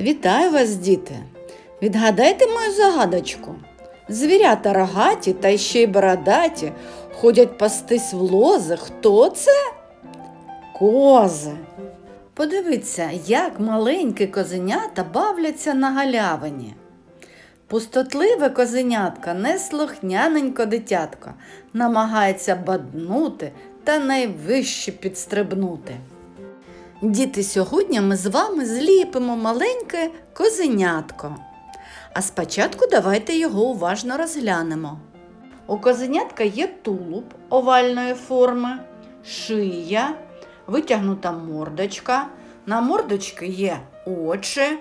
Вітаю вас, діти! Відгадайте мою загадочку. Звірята рогаті та ще й бородаті ходять пастись в лози. Хто це? Кози. Подивіться, як маленькі козенята бавляться на галявині. Пустотливе козенятка, неслухняненько дитятко, намагається баднути та найвище підстрибнути. Діти, сьогодні ми з вами зліпимо маленьке козенятко. А спочатку давайте його уважно розглянемо. У козенятка є тулуб овальної форми, шия, витягнута мордочка. На мордочці є очі,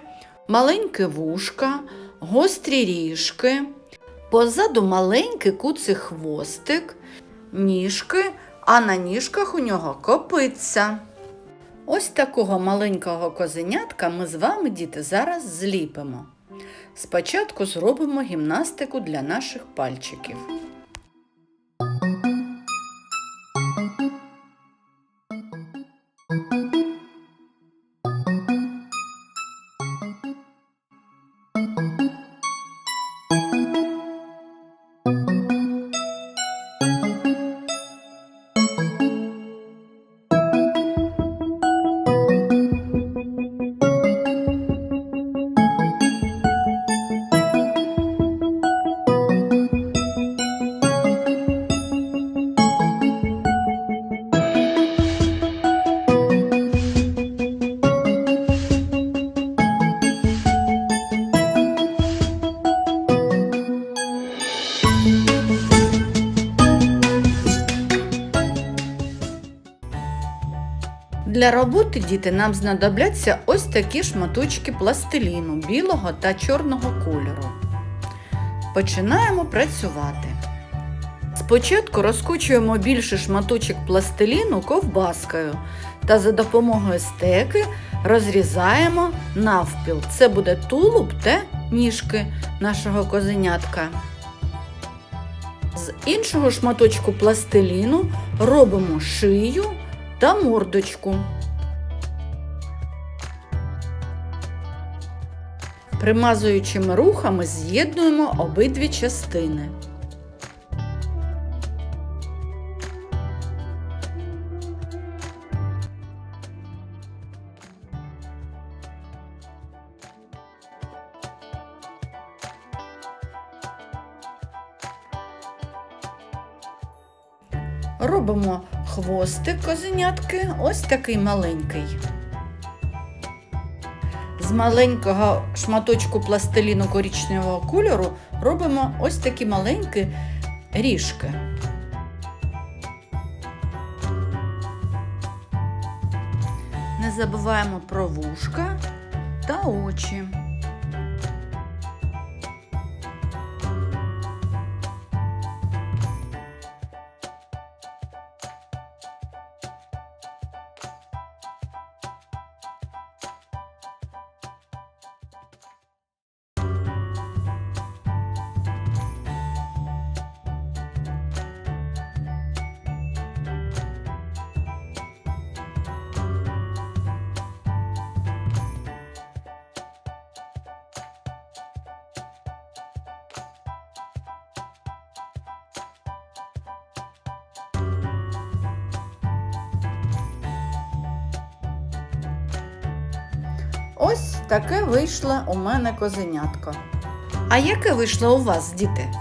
маленьке вушка, гострі ріжки, позаду маленький куций хвостик, ніжки, а на ніжках у нього копиця. Ось такого маленького козенятка ми з вами, діти, зараз зліпимо. Спочатку зробимо гімнастику для наших пальчиків. Для роботи діти нам знадобляться ось такі шматочки пластиліну білого та чорного кольору. Починаємо працювати. Спочатку розкочуємо більший шматочок пластиліну ковбаскою та за допомогою стеки розрізаємо навпіл. Це буде тулуб та ніжки нашого козенятка. З іншого шматочку пластиліну робимо шию та мордочку. Примазуючими рухами з'єднуємо обидві частини. Робимо хвостик козенятки, ось такий маленький. З маленького шматочку пластиліну коричневого кольору робимо ось такі маленькі ріжки. Не забуваємо про вушка та очі. Ось таке вийшло у мене козенятко. А яке вийшло у вас, діти?